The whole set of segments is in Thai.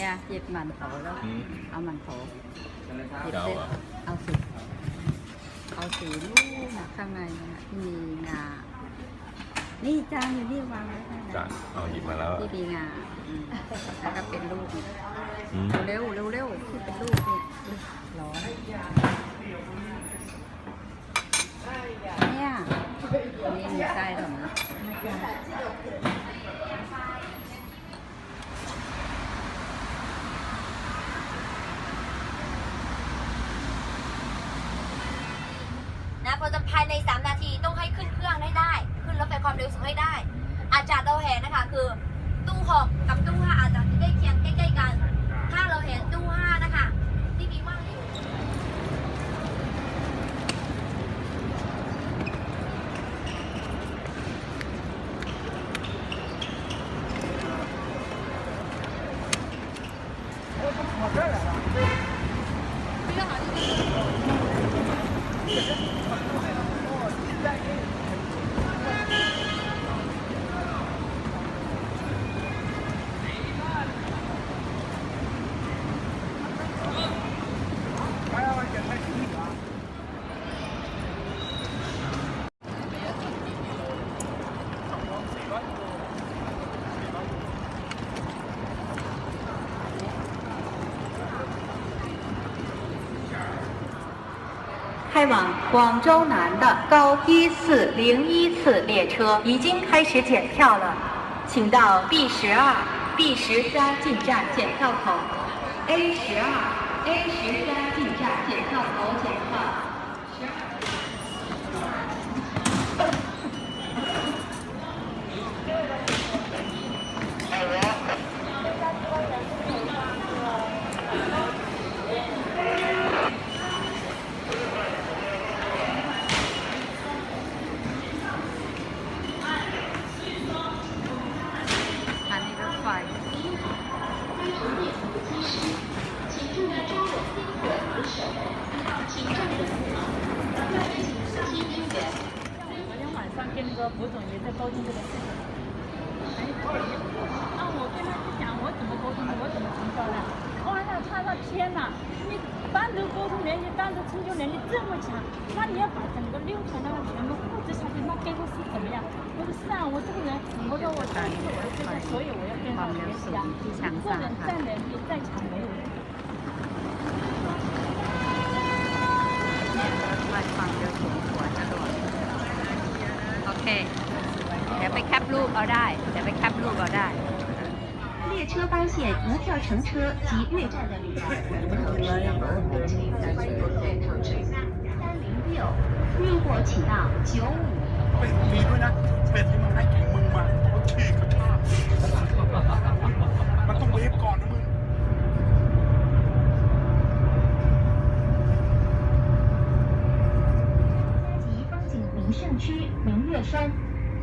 เนี่ยหยิบมันโถแล้ว อืม เอามันโถหยิบจะเอาเส้นเหรอเอาสิเอาสีลูกนะข้างในนะที่มีงา นี่จานอยู่นี่วางไว้ข้างในจานเอาหยิบมาแล้วอะที่มีงาอืมแล้วก็เป็นลูกนี่อืมเร็วเร็วเร็วที่เป็นลูกนี่ร้อนเนี่ยนี่มีไส้ตรงนี้นะพอจะภายในีต้องให้ขึ้นเครื่องให้ได้ ขึ้นรถไฟความเร็วสูงให้ได้ อาจจะเราเห็นนะคะ คือ ตู้หกกับตู้ห้าอาจจะใกล้เคียงใกล้ๆกัน ถ้าเราเห็นตู้ห้านะคะที่มีว่างอยู่ back in. 开往广州南的高一四零一次列车已经开始检票了，请到 B 十二、B 十三进站检票口，A 十二、A 十三进站检票口检票。哎，啊，我跟他去讲我怎么沟通的，我怎么成交的。哇，那他说天哪，你单独沟通能力、单独成交能力这么强，那你要把整个流程那个全部复制下去，那结果是怎么样？我说是啊，我这个人，我说我这个我的这个，所以我要跟他学习啊。一个人再能力再强没有用。ไปแคปรูปเอาได้ เดี๋ยวไปแคปรูปเอาได้ 列车班线一票乘车及越站的旅客，三零六，运货请到九五。 เป็ดมีด้วยนะ เป็ดที่มันให้กินมึงมาเขาฉีกกระชากมันต้องเวฟก่อนนะมึง 胜区明月山，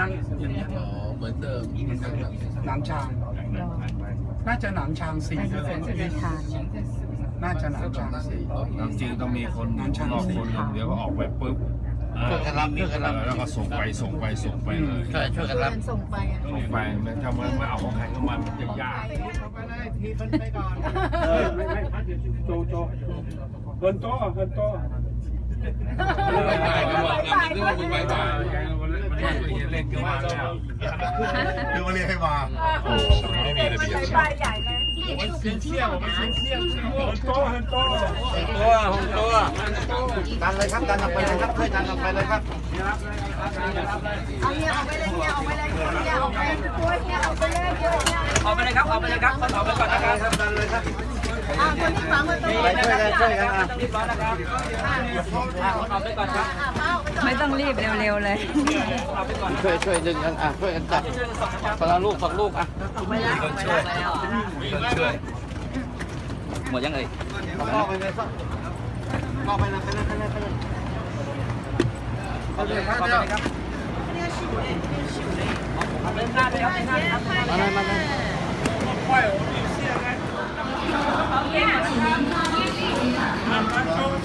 นั่งอย่างเงี้ยอ๋อเหมือนเดิมนั่งแบบหนานชางน่าจะหนานชางสี่ไปที่เป็นที่ทานน่าจะหนานชางสี่จริงต้องมีคนรอบคนหนึ่งเดี๋ยวก็ออกไปปุ๊บช่วยกันรับช่วยกันรับแล้วก็ส่งไปส่งไปส่งไปเลยช่วยช่วยกันรับส่งไปมันถ้ามันไม่เอาของใครของมันมันจะยากเออไม่ไม่โจโจเฮินโตเฮินโตบายบายกัน หมดกันนึกว่ามึงบายบายเล่นกันมาแล้วดูมาเรียกให้มาโอ้ไม่มีระเบียบเฮินโตเฮินโตตัวตัวดันเลยครับดันออกไปเลยครับช่วยดันออกไปเลยครับออกไปเลยครับออกไปเลยครับคนออกไปก่อนนะครับครับดันเลยครับไปช่วยกันช่วยกันอะออกไปก่อนครับ ไม่ต้องรีบเร็วๆเลย ช่วยช่วยดึงกันอะช่วยกันจับคนละลูกสองลูกอะหมดยังเอ่ยก็ไปเลยก็ไปเลยไปเลยไปเลยไปเลยเอาเลยครับเดี๋ยวมาเลยมาเลยกระ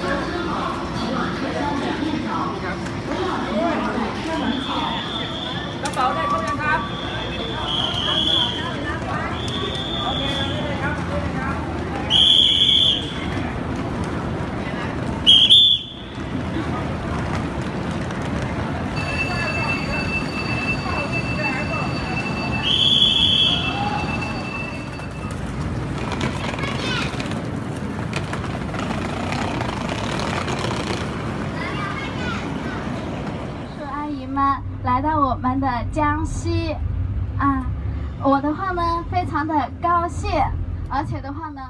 来到我们的江西啊，我的话呢非常的高兴，而且的话呢。